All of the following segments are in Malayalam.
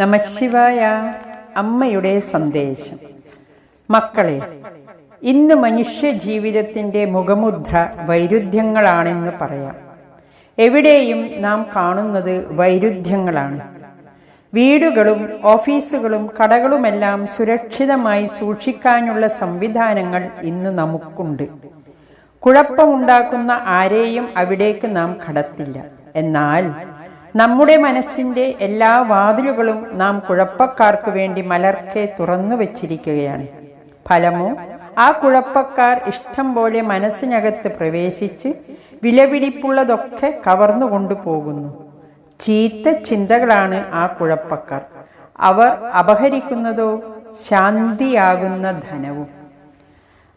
നമശിവായ അമ്മയുടെ സന്ദേശം. മക്കളെ ഇന്ന് മനുഷ്യ ജീവിതത്തിന്റെ മുഖമുദ്ര വൈരുദ്ധ്യങ്ങളാണെന്ന് പറയാം. എവിടെയും നാം കാണുന്നത് വൈരുദ്ധ്യങ്ങളാണ്. വീടുകളും ഓഫീസുകളും കടകളുമെല്ലാം സുരക്ഷിതമായി സൂക്ഷിക്കാനുള്ള സംവിധാനങ്ങൾ ഇന്ന് നമുക്കുണ്ട്. കുഴപ്പമുണ്ടാക്കുന്ന ആരെയും അവിടേക്ക് നാം കടത്തില്ല. എന്നാൽ നമ്മുടെ മനസ്സിന്റെ എല്ലാ വാതിലുകളും നാം കുഴപ്പക്കാർക്ക് വേണ്ടി മലർക്കെ തുറന്നു വച്ചിരിക്കുകയാണ്. ഫലമോ ആ കുഴപ്പക്കാർ ഇഷ്ടം പോലെ മനസ്സിനകത്ത് പ്രവേശിച്ച് വിലപിടിപ്പുള്ളതൊക്കെ കവർന്നു കൊണ്ടുപോകുന്നു. ചീത്ത ചിന്തകളാണ് ആ കുഴപ്പക്കാർ. അവർ അപഹരിക്കുന്നതോ ശാന്തിയാകുന്ന ധനവും.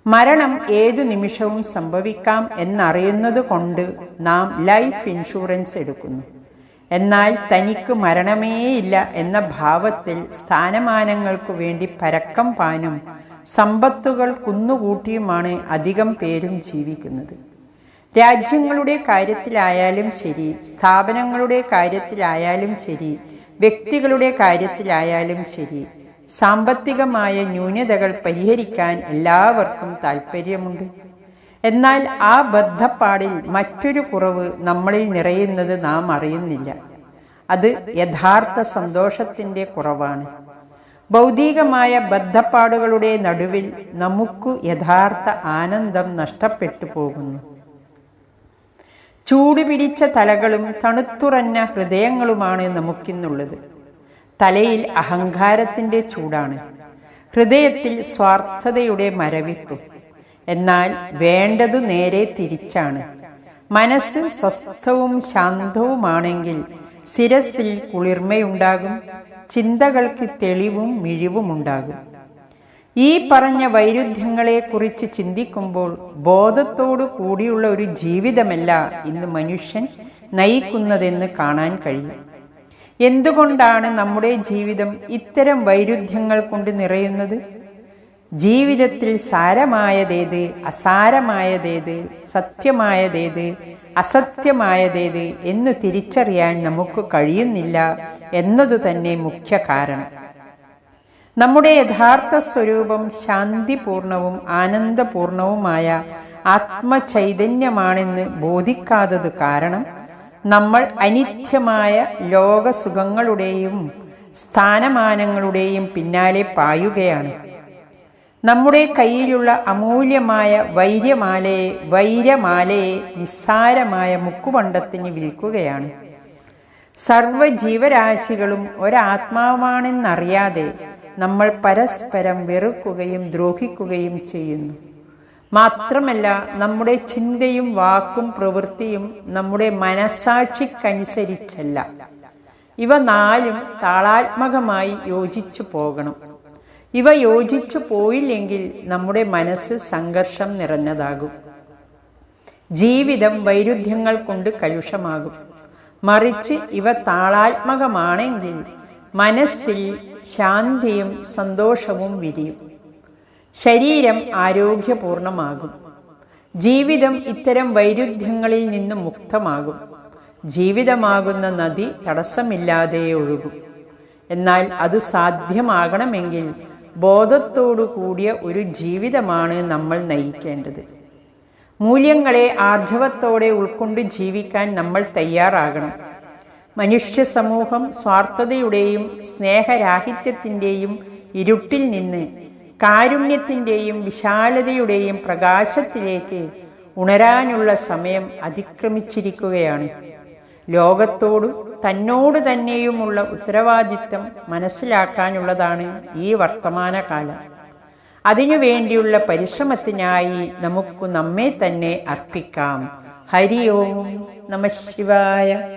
മരണം ഏതു നിമിഷവും സംഭവിക്കാം എന്നറിയുന്നത് കൊണ്ട് നാം ലൈഫ് ഇൻഷുറൻസ് എടുക്കുന്നു. എന്നാൽ തനിക്ക് മരണമേയില്ല എന്ന ഭാവത്തിൽ സ്ഥാനമാനങ്ങൾക്കു വേണ്ടി പരക്കം പാനും സമ്പത്തുകൾ കുന്നുകൂട്ടിയുമാണ് അധികം പേരും ജീവിക്കുന്നത്. രാജ്യങ്ങളുടെ കാര്യത്തിലായാലും ശരി സ്ഥാപനങ്ങളുടെ കാര്യത്തിലായാലും ശരി വ്യക്തികളുടെ കാര്യത്തിലായാലും ശരി സാമ്പത്തികമായ ന്യൂനതകൾ പരിഹരിക്കാൻ എല്ലാവർക്കും താല്പര്യമുണ്ട് എന്നാൽ ആ ബദ്ധപ്പാടിൽ മറ്റൊരു കുറവ് നമ്മളിൽ നിറയുന്നത് നാം അറിയുന്നില്ല. അത് യഥാർത്ഥ സന്തോഷത്തിന്റെ കുറവാണ്. ഭൗതികമായ ബദ്ധപ്പാടുകളുടെ നടുവിൽ നമുക്ക് യഥാർത്ഥ ആനന്ദം നഷ്ടപ്പെട്ടു പോകുന്നു. ചൂടുപിടിച്ച തലകളും തണുത്തുറഞ്ഞ ഹൃദയങ്ങളുമാണ് നമുക്കിന്നുള്ളത്. തലയിൽ അഹങ്കാരത്തിന്റെ ചൂടാണ്. ഹൃദയത്തിൽ സ്വാർത്ഥതയുടെ മരവിപ്പ്. എന്നാൽ വേണ്ടതു നേരെ തിരിച്ചാണ്. മനസ്സ് സ്വസ്ഥവും ശാന്തവുമാണെങ്കിൽ ശിരസിൽ കുളിർമയുണ്ടാകും ചിന്തകൾക്ക് തെളിവും മിഴിവുമുണ്ടാകും. ഈ പറഞ്ഞ വൈരുദ്ധ്യങ്ങളെക്കുറിച്ച് ചിന്തിക്കുമ്പോൾ ബോധത്തോടു കൂടിയുള്ള ഒരു ജീവിതമല്ല ഇന്ന് മനുഷ്യൻ നയിക്കുന്നതെന്ന് കാണാൻ കഴിയും. എന്തുകൊണ്ടാണ് നമ്മുടെ ജീവിതം ഇത്തരം വൈരുദ്ധ്യങ്ങൾ കൊണ്ട് നിറയുന്നത്? ജീവിതത്തിൽ സാരമായതേത് അസാരമായതേത് സത്യമായതേത് അസത്യമായതേത് എന്ന് തിരിച്ചറിയാൻ നമുക്ക് കഴിയുന്നില്ല എന്നതു തന്നെ മുഖ്യ കാരണം. നമ്മുടെ യഥാർത്ഥ സ്വരൂപം ശാന്തിപൂർണവും ആനന്ദപൂർണവുമായ ആത്മചൈതന്യമാണെന്ന് ബോധിക്കാത്തത് കാരണം നമ്മൾ അനിത്യമായ ലോകസുഖങ്ങളുടെയും സ്ഥാനമാനങ്ങളുടെയും പിന്നാലെ പായുകയാണ്. നമ്മുടെ കയ്യിലുള്ള അമൂല്യമായ വൈര്യമാലയെ വൈര്യമാലയെ നിസ്സാരമായ മുക്കുപണ്ടത്തിന് വിൽക്കുകയാണ്. സർവജീവരാശികളും ഒരാത്മാവാണെന്നറിയാതെ നമ്മൾ പരസ്പരം വെറുക്കുകയും ദ്രോഹിക്കുകയും ചെയ്യുന്നു. മാത്രമല്ല നമ്മുടെ ചിന്തയും വാക്കും പ്രവൃത്തിയും നമ്മുടെ മനസാക്ഷിക്കനുസരിച്ചല്ല. ഇവ നാലും താളാത്മകമായി യോജിച്ചു പോകണം. ഇവ യോജിച്ചു പോയില്ലെങ്കിൽ നമ്മുടെ മനസ്സ് സംഘർഷം നിറഞ്ഞതാകും. ജീവിതം വൈരുദ്ധ്യങ്ങൾ കൊണ്ട് കലുഷമാകും. മറിച്ച് ഇവ താളാത്മകമാണെങ്കിൽ മനസ്സിൽ ശാന്തിയും സന്തോഷവും വിരിയും. ശരീരം ആരോഗ്യപൂർണമാകും. ജീവിതം ഇത്തരം വൈരുദ്ധ്യങ്ങളിൽ നിന്നും മുക്തമാകും. ജീവിതമാകുന്ന നദി തടസ്സമില്ലാതെ ഒഴുകും. എന്നാൽ അത് സാധ്യമാകണമെങ്കിൽ ബോധത്തോടു കൂടിയ ഒരു ജീവിതമാണ് നമ്മൾ നയിക്കേണ്ടത്. മൂല്യങ്ങളെ ആർജവത്തോടെ ഉൾക്കൊണ്ട് ജീവിക്കാൻ നമ്മൾ തയ്യാറാകണം. മനുഷ്യ സമൂഹം സ്വാർത്ഥതയുടെയും സ്നേഹരാഹിത്യത്തിന്റെയും ഇരുട്ടിൽ നിന്ന് കാരുണ്യത്തിന്റെയും വിശാലതയുടെയും പ്രകാശത്തിലേക്ക് ഉണരാനുള്ള സമയം അതിക്രമിച്ചിരിക്കുകയാണ്. ലോകത്തോടും തന്നോട് തന്നെയുമുള്ള ഉത്തരവാദിത്തം മനസ്സിലാക്കാനുള്ളതാണ് ഈ വർത്തമാനകാലം. അതിനു വേണ്ടിയുള്ള പരിശ്രമത്തിനായി നമുക്ക് നമ്മെ തന്നെ അർപ്പിക്കാം. ഹരി ഓം നമ ശിവായ.